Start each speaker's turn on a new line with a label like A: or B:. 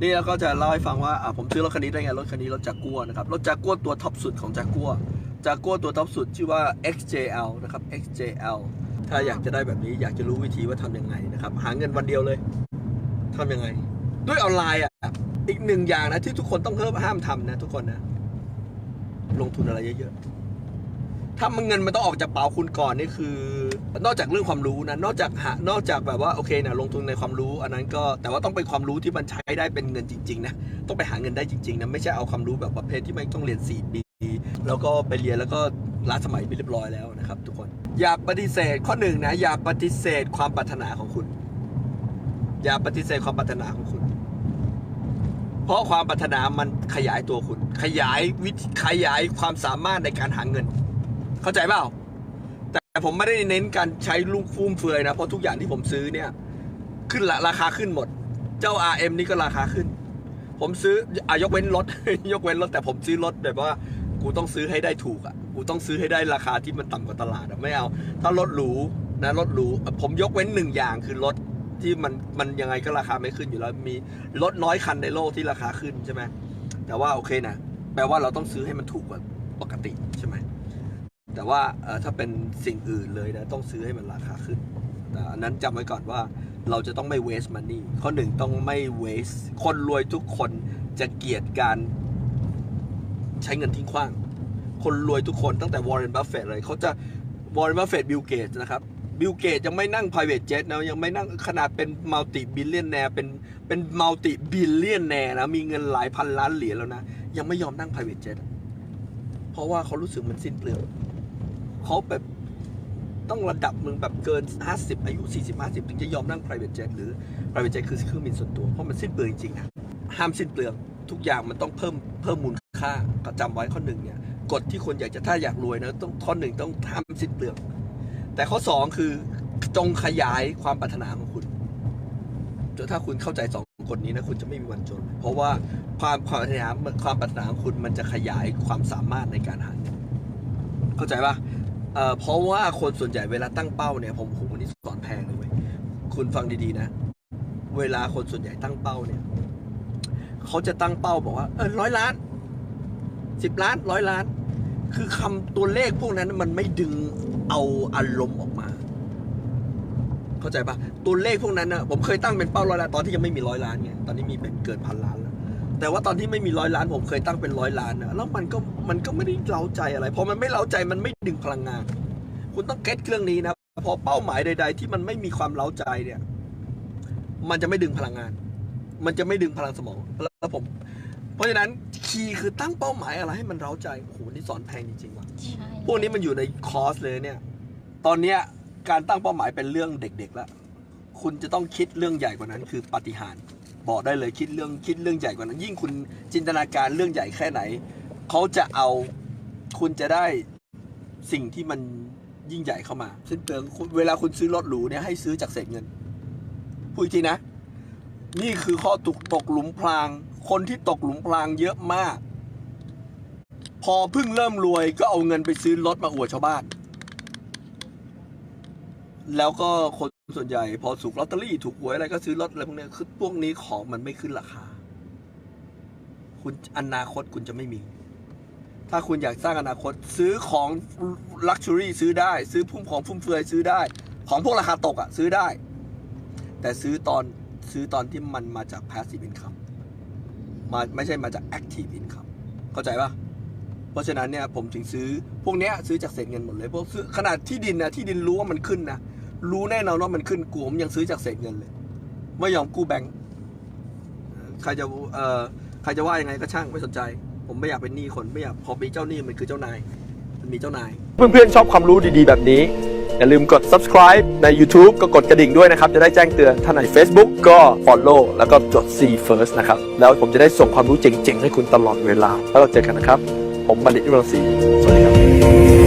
A: นี่เราก็จะเล่าให้ฟังว่าอะผมซื้อรถคันนี้ได้ไงรถคันนี้รถจากกัวนะครับรถจากกัวตัวท็อปสุดของจากกัวจากกัวตัวท็อปสุดชื่อว่า XJL นะครับ XJL ถ้าอยากจะได้แบบนี้อยากจะรู้วิธีว่าทำยังไงนะครับ หาเงินวันเดียวเลยทำยังไง ด้วยออนไลน์อะอีกหนึ่งอย่างนะที่ทุกคนต้องเพิ่มห้ามทำนะทุกคนนะลงทุนอะไรเยอะๆ ถ้ามันเงินมันต้องออกจากเป๋าคุณก่อนนี่คือ นอกจากเรื่องความรู้นะนอกจากหานอกจากแบบว่าโอเคนะลงทุนในความรู้ อันนั้นก็แต่ว่าต้องเป็นความรู้ที่มันใช้ได้เป็นเงินจริงๆนะต้องไปหาเงินได้จริงๆนะไม่ใช่เอาความรู้แบบประเภทที่ไม่ต้องเรียน 4 ปี แล้วก็ไปเรียนแล้วก็ล้าสมัยไปเรียบร้อยแล้วนะครับ ทุกคนอย่าปฏิเสธข้อหนึ่งนะอย่าปฏิเสธความปรารถนาของคุณ อย่าปฏิเสธความปรารถนาของคุณ เพราะความปรารถนามันขยายตัวคุณ ขยายวิขยายความสามารถในการหาเงิน เข้าใจเปล่า แต่ผมไม่ได้เน้นการใช้ลูกฟุ่มเฟือยนะ เพราะทุกอย่างที่ผมซื้อเนี่ย ขึ้นละราคาขึ้นหมด เจ้า RM นี่ก็ราคาขึ้น ผมซื้ออายกเว้นรถ ยกเว้นรถแต่ผมซื้อรถแบบว่ากูต้องซื้อให้ได้ถูกอะ กูต้องซื้อให้ได้ราคาที่มันต่ำกว่าตลาดอะไม่เอา ถ้ารถหรูนะรถหรู ผมยกเว้นหนึ่งอย่างคือรถที่มันมันยังไงก็ราคาไม่ขึ้นอยู่แล้ว มีรถน้อยคันในโลกที่ราคาขึ้นใช่ไหมแต่ว่าโอเคนะแปลว่าเราต้องซื้อให้มันถูกกว่าปกติใช่ไหม แต่ว่าถ้าเป็นสิ่งอื่นเลยนะต้องซื้อให้มันราคาขึ้นอันนั้นจำไว้ก่อนว่าเราจะต้องไม่ waste money ข้อหนึ่งต้องไม่ waste คนรวยทุกคนจะเกลียดการใช้เงินทิ้งขว้าง คนรวยทุกคนตั้งแต่วอร์เรนบัฟเฟตเลยเขาจะวอร์เรนบัฟเฟตบิลเกตนะครับบิลเกตยังไม่นั่ง private jet นะยังไม่นั่งขนาดเป็นมัลติบิลเลียนแนร์เป็นเป็นมัลติบิลเลียนแนร์นะมีเงินหลายพันล้านเหรียญแล้วนะ ยังไม่ยอมนั่ง private jet เพราะว่าเขารู้สึกมันสิ้นเปลือง เขาแบบต้องระดับมึงแบบเกิน 50 อายุ 40 50 ถึงจะยอมนั่ง private jet หรือ private jet คือเครื่องบินส่วนตัว เพราะมันสิ้นเปลืองจริงๆนะห้ามสิ้นเปลือง ทุกอย่างมันต้องเพิ่มเพิ่มมูลค่าก็จำไว้ข้อหนึ่งเนี่ยกฎที่คนอยากจะถ้าอยากรวยนะต้องข้อหนึ่งต้องห้ามสิ้นเปลือง แต่ข้อสองคือจงขยายความปรารถนาของคุณจนถ้าคุณเข้าใจสองกฎนี้นะคุณจะไม่มีวันจน เพราะว่าความความปรารถนาความปรารถนาของคุณมันจะขยายความสามารถในการหาเงินเข้าใจปะ เอ่อเพราะว่าคนส่วนใหญ่เวลาตั้งเป้าเนี่ยผมผมวันนี้สอนแพงเลยเว้ยคุณฟังดีๆนะ เวลาคนส่วนใหญ่ตั้งเป้าเนี่ยเขาจะตั้งเป้าบอกว่าเออร้อยล้านสิบล้านร้อยล้าน คือคำตัวเลขพวกนั้นมันไม่ดึงเอาอารมณ์ออกมา เข้าใจปะตัวเลขพวกนั้นนะผมเคยตั้งเป็นเป้าร้อยล้านตอนที่ยังไม่มีร้อยล้านไงตอนนี้มีเป็นเกินพันล้าน แล้วแต่ว่าตอนที่ไม่มีร้อยล้านผมเคยตั้งเป็นร้อยล้านนะแล้วมันก็มันก็ไม่ได้เล้าใจอะไรพอมันไม่เล้าใจมันไม่ดึงพลังงาน คุณต้องเก็ตเครื่องนี้นะพอเป้าหมายใด ๆ ที่มันไม่มีความเล้าใจเนี่ย มันจะไม่ดึงพลังงาน มันจะไม่ดึงพลังสมองแล้วผม เพราะฉะนั้นคีย์คือตั้งเป้าหมายอะไรให้มันเร้าใจโอ้โหนี่สอนแพงจริงๆว่ะ
B: ใช่
A: พวกนี้มันอยู่ในคอร์สเลยเนี่ย ตอนเนี้ยการตั้งเป้าหมายเป็นเรื่องเด็กๆแล้วคุณจะต้องคิดเรื่องใหญ่กว่านั้นคือปาฏิหารย์ บอกได้เลยคิดเรื่องคิดเรื่องใหญ่กว่านั้น ยิ่งคุณจินตนาการเรื่องใหญ่แค่ไหน เขาจะเอาคุณจะได้สิ่งที่มันยิ่งใหญ่เข้ามาสิ้นเปลืองเวลาคุณซื้อรถหรูเนี่ยให้ซื้อจากเศษเงินพูดอีกทีนะ นี่คือข้อตกตกหลุมพราง คนที่ตกหลุมพรางเยอะมาก พอเพิ่งเริ่มรวยก็เอาเงินไปซื้อรถมาอวดชาวบ้าน แล้วก็คน ส่วนใหญ่พอถูกลอตเตอรี่ถูกหวยอะไรก็ซื้อรถอะไรพวกนี้คือพวกนี้ของมันไม่ขึ้นราคา คุณอนาคตคุณจะไม่มี ถ้าคุณอยากสร้างอนาคตซื้อของลักชัวรี่ซื้อได้ ซื้อพุ่มของฟุ่มเฟือยซื้อได้ ของพวกราคาตกอะซื้อได้ แต่ซื้อตอนซื้อตอนที่มันมาจาก passive income มาไม่ใช่มาจาก active income เข้าใจปะเพราะฉะนั้นเนี่ยผมถึงซื้อพวกเนี้ยซื้อจากเศษเงินหมดเลยพวกซื้อขนาดที่ดินนะที่ดินรู้ว่ามันขึ้นนะ รู้แน่นอนว่ามันขึ้นกูผมยังซื้อจากเศษเงินเลย ไม่ยอมกู้แบงค์ใครจะเอ่อใครจะว่ายังไงก็ช่างไม่สนใจ ผมไม่อยากเป็นหนี้คนไม่อยากพอมีเจ้าหนี้มันคือเจ้านาย มันมีเจ้านาย เพื่อนๆชอบความรู้ดีๆแบบนี้ อย่าลืมกด subscribe ใน YouTube ก็กดกระดิ่งด้วยนะครับ จะได้แจ้งเตือนถ้าใน Facebook ก็ follow แล้วก็จด see first นะครับ แล้วผมจะได้ส่งความรู้เจ๋งๆ ให้คุณตลอดเวลา แล้วเราเจอกันนะครับ ผมบัณฑิตวิรังศรีสวัสดีครับ